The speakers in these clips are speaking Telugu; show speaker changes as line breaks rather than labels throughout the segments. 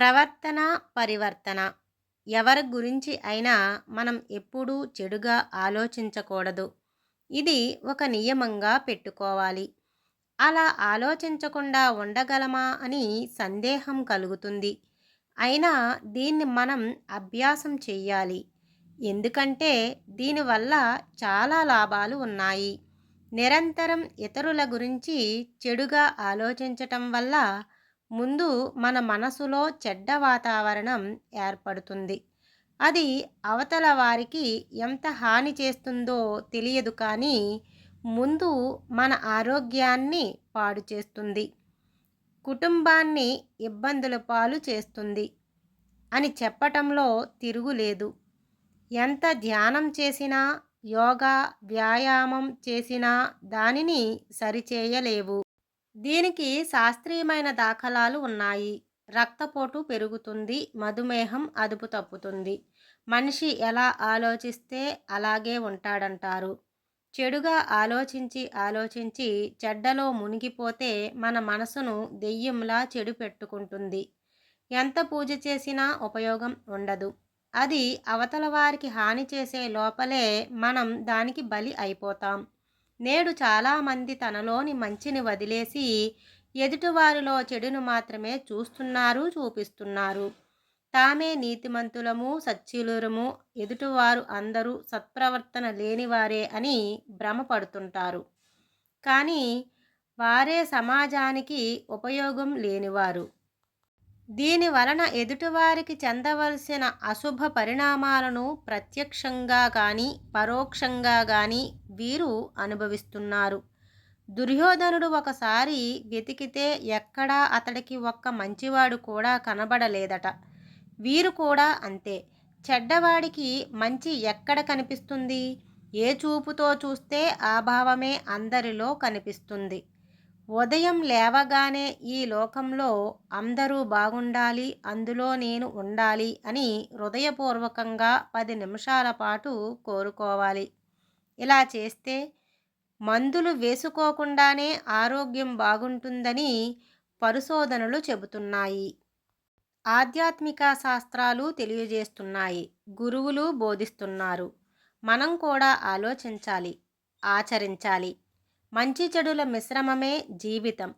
ప్రవర్తన పరివర్తన. ఎవరి గురించి అయినా మనం ఎప్పుడూ చెడుగా ఆలోచించకూడదు. ఇది ఒక నియమంగా పెట్టుకోవాలి. అలా ఆలోచించకుండా ఉండగలమా అని సందేహం కలుగుతుంది. అయినా దీన్ని మనం అభ్యాసం చెయ్యాలి. ఎందుకంటే దీనివల్ల చాలా లాభాలు ఉన్నాయి. నిరంతరం ఇతరుల గురించి చెడుగా ఆలోచించటం వల్ల ముందు మన మనసులో చెడ్డ వాతావరణం ఏర్పడుతుంది. అది అవతల వారికి ఎంత హాని చేస్తుందో తెలియదు కానీ ముందు మన ఆరోగ్యాన్ని పాడు చేస్తుంది. కుటుంబాన్ని ఇబ్బందుల పాలు చేస్తుంది అని చెప్పటంలో తిరుగులేదు ఎంత ధ్యానం చేసినా యోగా వ్యాయామం చేసినా దానిని సరిచేయలేవు. దీనికి శాస్త్రీయమైన దాఖలాలు ఉన్నాయి. రక్తపోటు పెరుగుతుంది మధుమేహం అదుపు తప్పుతుంది. మనిషి ఎలా ఆలోచిస్తే అలాగే ఉంటాడంటారు. చెడుగా ఆలోచించి ఆలోచించి చెడ్డలో మునిగిపోతే మన మనసును దెయ్యంలా చెడు పెట్టుకుంటుంది. ఎంత పూజ చేసినా ఉపయోగం ఉండదు. అది అవతల వారికి హాని చేసే లోపలే మనం దానికి బలి అయిపోతాం. నేడు చాలామంది తనలోని మంచిని వదిలేసి ఎదుటివారిలో చెడును మాత్రమే చూస్తున్నారు చూపిస్తున్నారు. తామే నీతిమంతులము సచ్చీలురము ఎదుటివారు అందరూ సత్ప్రవర్తన లేనివారే అని భ్రమపడుతుంటారు. కానీ వారే సమాజానికి ఉపయోగం లేనివారు. దీని వలన ఎదుటివారికి చెందవలసిన అశుభ పరిణామాలను ప్రత్యక్షంగా కానీ పరోక్షంగా కానీ వీరు అనుభవిస్తున్నారు. దుర్యోధనుడు ఒకసారి వెతికితే ఎక్కడా అతడికి ఒక్క మంచివాడు కూడా కనబడలేదట. వీరు కూడా అంతే. చెడ్డవాడికి మంచి ఎక్కడ కనిపిస్తుంది? ఏ చూపుతో చూస్తే ఆ భావమే అందరిలో కనిపిస్తుంది. ఉదయం లేవగానే ఈ లోకంలో అందరూ బాగుండాలి అందులో నేను ఉండాలి అని హృదయపూర్వకంగా పది నిమిషాల పాటు కోరుకోవాలి. ఇలా చేస్తే మందులు వేసుకోకుండానే ఆరోగ్యం బాగుంటుందని పరిశోధనలు చెబుతున్నాయి. ఆధ్యాత్మిక శాస్త్రాలు తెలియజేస్తున్నాయి. గురువులు బోధిస్తున్నారు. మనం కూడా ఆలోచించాలి ఆచరించాలి. మంచి చెడుల మిశ్రమమే జీవితం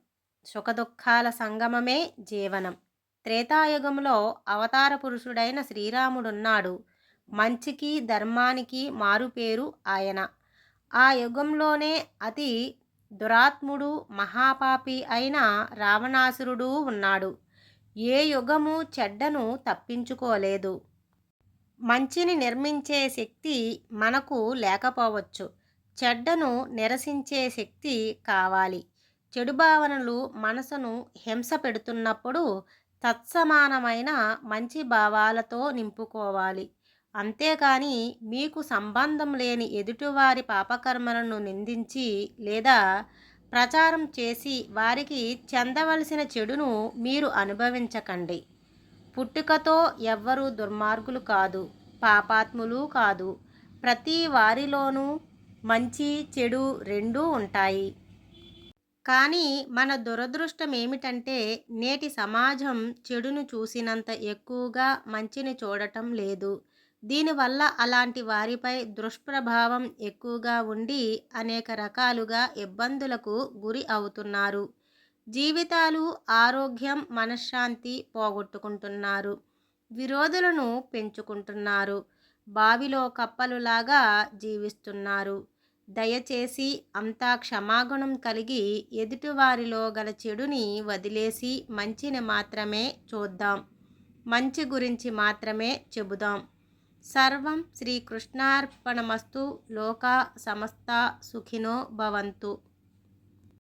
సుఖదుఖాల సంగమమే జీవనం. త్రేతాయుగంలో అవతార పురుషుడైన శ్రీరాముడున్నాడు. మంచికి ధర్మానికి మారుపేరు ఆయన. ఆ యుగంలోనే అతి దురాత్ముడు మహాపాపి అయిన రావణాసురుడు ఉన్నాడు. ఏ యుగము చెడ్డను తప్పించుకోలేదు. మంచిని నిర్మించే శక్తి మనకు లేకపోవచ్చు. చెడ్డను నిరసించే శక్తి కావాలి. చెడు భావనలు మనసును హింస పెడుతున్నప్పుడు తత్సమానమైన మంచి భావాలతో నింపుకోవాలి. అంతేకాని మీకు సంబంధం లేని ఎదుటివారి పాపకర్మలను నిందించి లేదా ప్రచారం చేసి వారికి చెందవలసిన చెడును మీరు అనుభవించకండి. పుట్టుకతో ఎవ్వరూ దుర్మార్గులు కాదు పాపాత్ములు కాదు. ప్రతి వారిలోనూ మంచి చెడు రెండూ ఉంటాయి. కానీ మన దురదృష్టం ఏమిటంటే నేటి సమాజం చెడును చూసినంత ఎక్కువగా మంచిని చూడటం లేదు. దీనివల్ల అలాంటి వారిపై దుష్ప్రభావం ఎక్కువగా ఉండి అనేక రకాలుగా ఇబ్బందులకు గురి అవుతున్నారు. జీవితాలు ఆరోగ్యం మనశ్శాంతి పోగొట్టుకుంటున్నారు. విరోధులను పెంచుకుంటున్నారు. బావిలో కప్పలులాగా జీవిస్తున్నారు. దయచేసి అంతా క్షమాగుణం కలిగి ఎదుటివారిలో గల చెడుని వదిలేసి మంచిని మాత్రమే చూద్దాం. మంచి గురించి మాత్రమే చెబుదాం. సర్వం శ్రీకృష్ణార్పణమస్తు లోకా సమస్త సుఖినో భవంతు.